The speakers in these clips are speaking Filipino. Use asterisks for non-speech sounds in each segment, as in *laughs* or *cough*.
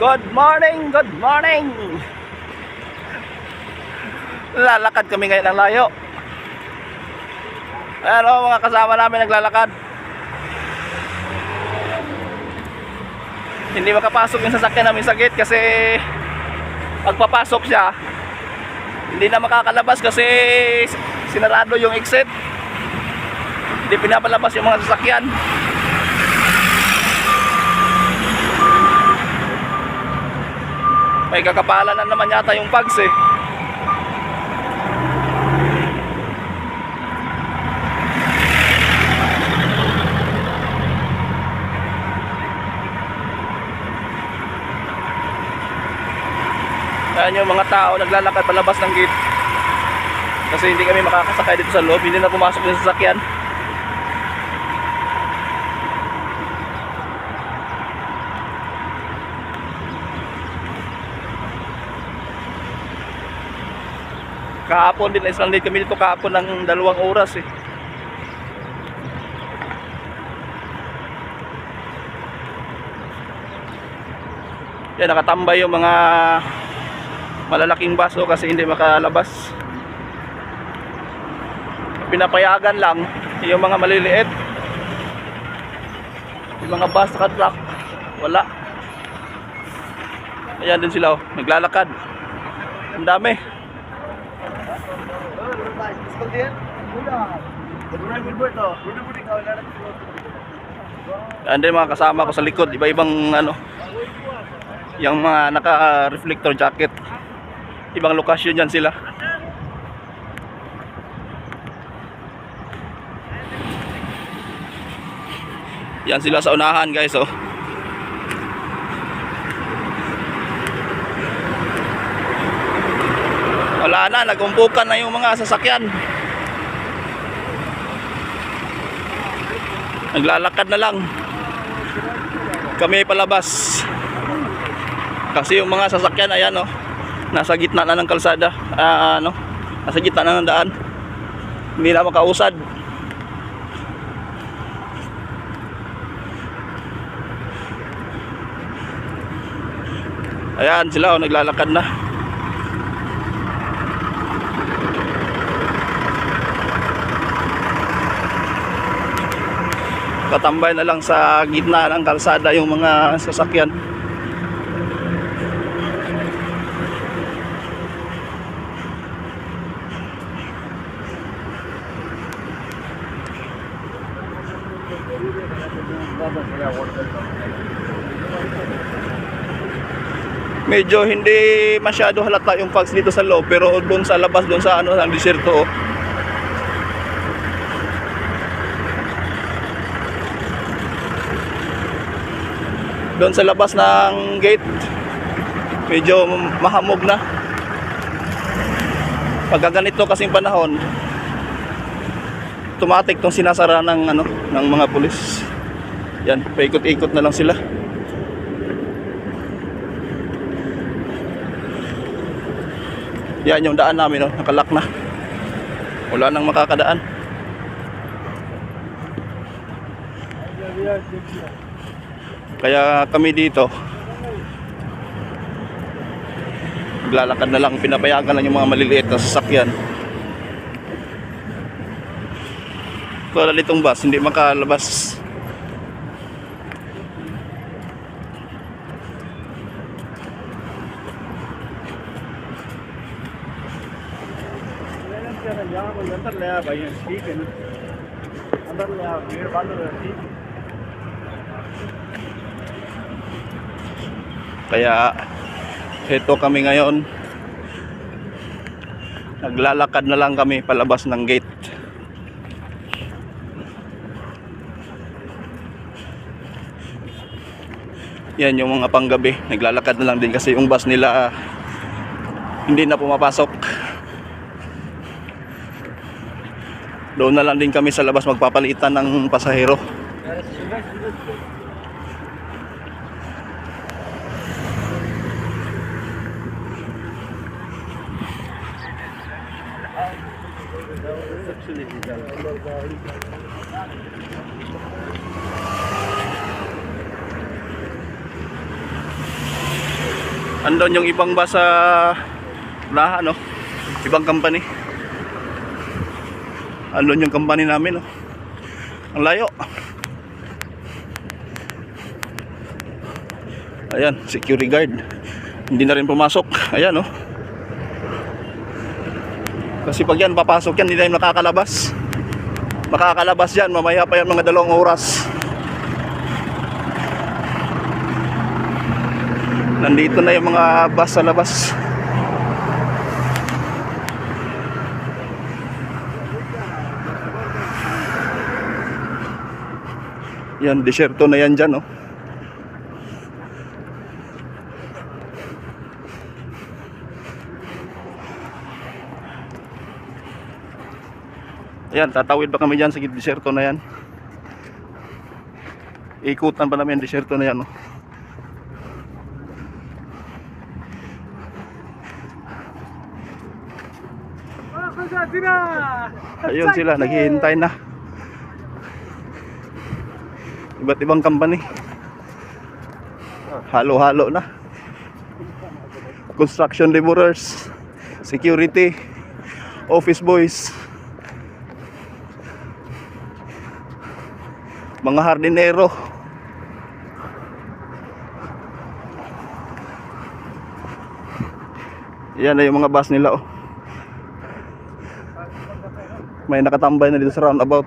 Good morning, good morning. Lalakad kami ngayon ng layo. Ano mga kasama namin naglalakad. Hindi makapasok yung sasakyan namin sa gate kasi pagpapasok siya hindi na makakalabas kasi sinarado yung exit. Hindi pinapalabas yung mga sasakyan. May kakapalan na naman yata yung pags eh. Yan yung mga tao naglalakad palabas ng gate. Kasi hindi kami makakasakay dito sa loob, hindi na pumasok yung sasakyan. Kahapon din, isang late kami dito kahapon ng dalawang oras eh. Yan, nakatambay yung mga malalaking baso kasi hindi makalabas. Pinapayagan lang yung mga maliliit. Yung mga bus at truck, wala. Ayan din sila, oh, naglalakad. Ang dami. Ayan din mga kasama ko sa likod, iba-ibang ano, yung mga naka-reflector jacket. Ibang lokasyon yan sila. Yan sila sa unahan guys oh. Wala na, nagumpukan na yung mga sasakyan. Naglalakad na lang. Kami palabas. Kasi yung mga sasakyan ayan oh, nasa gitna na ng kalsada, ah, ano, nasa gitna na ng daan. Hindi na makausad. Ayan sila oh, naglalakad na. Katambay na lang sa gitna ng kalsada yung mga sasakyan. medyo hindi masyado halata yung fags dito sa loob pero doon sa labas doon sa ano ang disyerto oh. Doon sa labas ng gate medyo mahamog na pagka ganito kasing panahon automatic tong sinasara ng ano ng mga pulis yan paikot-ikot na lang sila Yan yung daan namin, oh, nakalak na. Wala nang makakadaan Kaya kami dito Naglalakad na lang, pinapayagan lang yung mga maliliit na sasakyan. Tulad nitong bus, hindi makalabas. यहाँ कोई अंदर ले आया भाई ठीक है ना अंदर ले आया भीड़ बंद हो Kaya ito kami ngayon. Naglalakad na lang kami palabas ng gate. Yan yung mga panggabi. Naglalakad na lang din kasi yung bus nila ah, hindi na pumapasok. Doon na lang din kami sa labas magpapalitan ng pasahero. चले Andon yung ibang ba sa laha no? Ibang company. Andon yung company namin no. Ang layo. Ayan, security guard. Hindi na rin pumasok. Ayan no. Kasi pag yan, papasok yan, hindi na makakalabas. Makakalabas yan, mamaya pa yan mga dalawang oras. Nandito na yung mga bus sa labas. Yan, desierto na yan dyan, oh. Ayan, tatawid pa kami dyan sa desierto na yan. Ikutan pa namin yung desierto na yan, oh. Ayun sila, naghihintay na. Iba't ibang company. Halo-halo na. Construction laborers, security, office boys, mga hardinero. Yan na yung mga bus nila oh. May nakatambay na dito sa roundabout.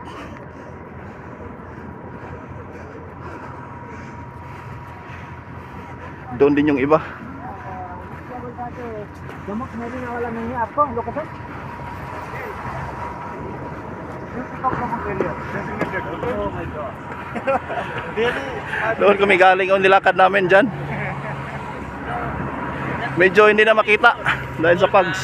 Doon din yung iba. Gamak mo rin wala nang niya ako, lokasyon. Oh my god. Doon kami galing ang nilakad namin dyan. Medyo hindi na makita dahil sa pugs.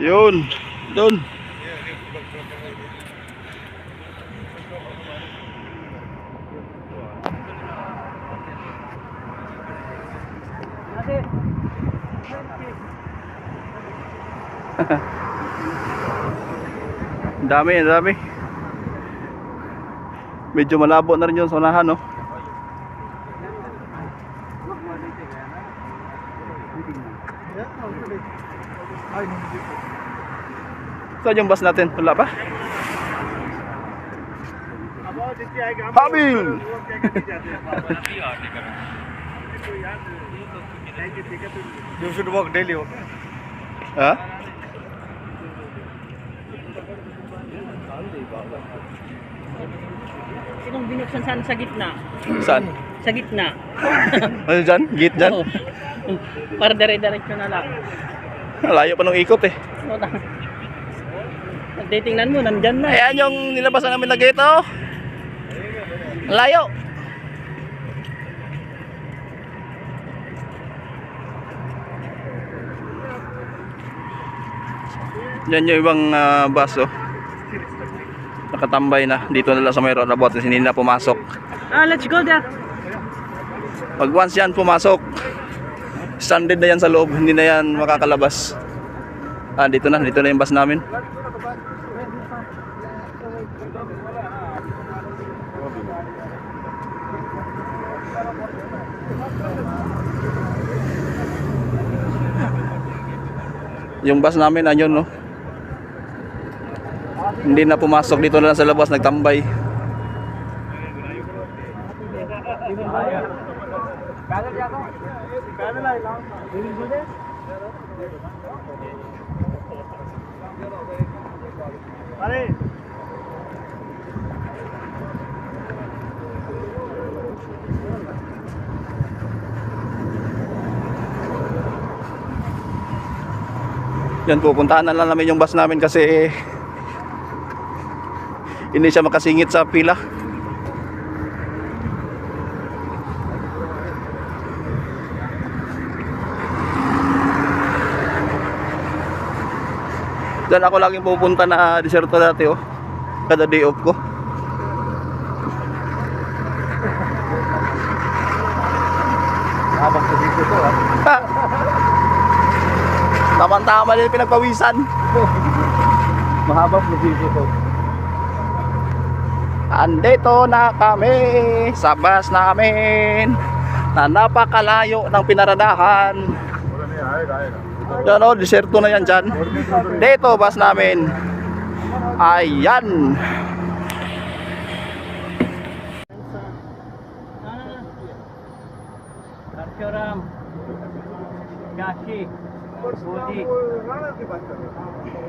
Yun, doon. *laughs* dami, dami. Medyo malabo na rin yung sonahan, no? Saan yung bus natin? Wala pa? Habil! *laughs* You should walk daily. Okay? ha? sinong binuksan saan sa gitna? Saan? Sa gitna. *laughs* Ano dyan? Gate dyan? Oo. Para dire-diretso na lang. Layo pa nung ikot eh. Oo, na- Titingnan mo, nandyan na. Ayan yung nilabasan namin na gate, oh. Layo. Yan yung ibang ah, bus, oh. Nakatambay na. Dito na lang sa may roundabout. Kasi hindi na pumasok. Ah, let's go there. Pag once yan pumasok, stranded na yan sa loob. Hindi na yan makakalabas. Ah, dito na. Dito na yung bus namin. Yung bus namin, ayun, no? Hindi na pumasok dito na lang sa labas, nagtambay. Pare. Yan pupuntahan na lang namin yung bus namin kasi hindi siya makasingit sa pila. Diyan ako laging pupunta na deserto dati oh. Kada day off ko. Habang sa dito to, ah. Tama-tama din pinagpawisan. Mahabang probinsya to Andito na kami sa bus namin na napakalayo ng pinaradahan. Yan o, diserto na yan dyan. Dito, bus namin. Ayan. Karchoram. Gashi. Bodi. Rana की बात कर रहे हो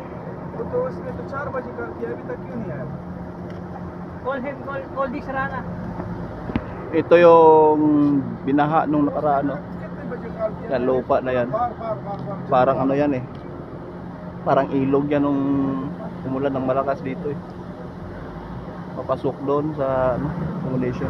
वो तो उसने तो चार बजे कर दिया अभी तक क्यों नहीं आया Call him, call, call this Rana. Ito yung binaha nung nakaraan, no? Yan, lupa na yan. Parang ano yan eh. Parang ilog yan nung umulan ng malakas dito eh. Papasok doon sa ano, simulation.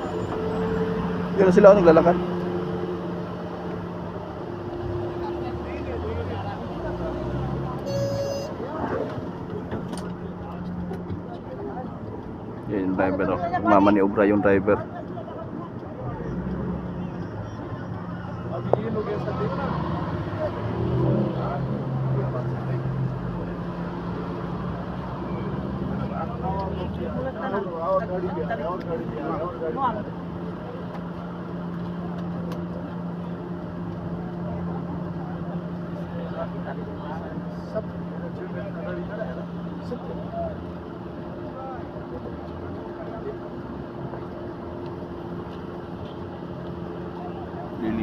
Ganun sila ako naglalakad. Yan yung driver oh. o. Mamaniobra yung driver. Thank you.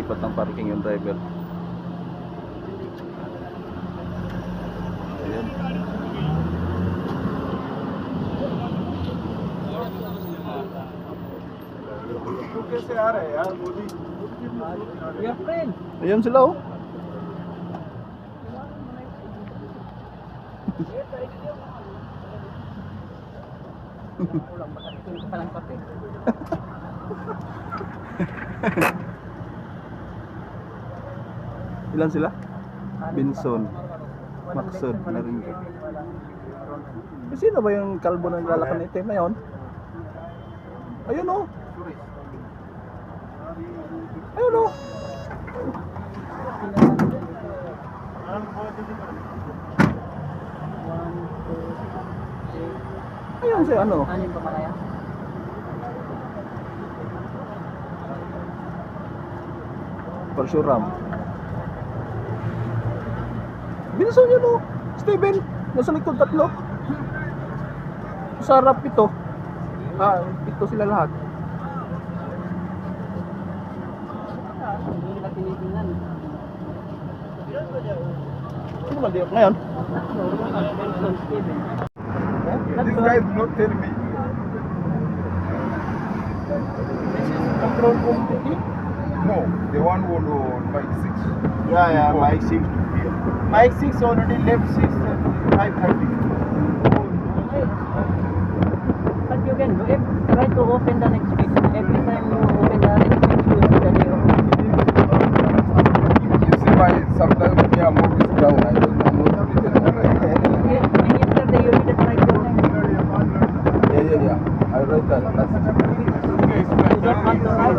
lumipat ng parking yung driver. Ayun ayan sila oh. Hahaha *laughs* Ilan sila? Binson. Maksud. Narin. Eh, sino ba yung kalbo na nilalakad na itim na yun? Ayun oh. Ayun oh. Ayun si ano. Ano yung pamalaya? Parshuram. Binson yun oh. Steven. Nasa likod tatlo. Sarap ito. Ah, ito sila lahat. Hindi nila tinitingnan. Ano ba diyak ngayon? This guy is not tell me. Control company? No, the one who on bike six. Yeah, yeah, bike six. Bike six already left six uh, five thirty. But you can do it. Try to open the next page.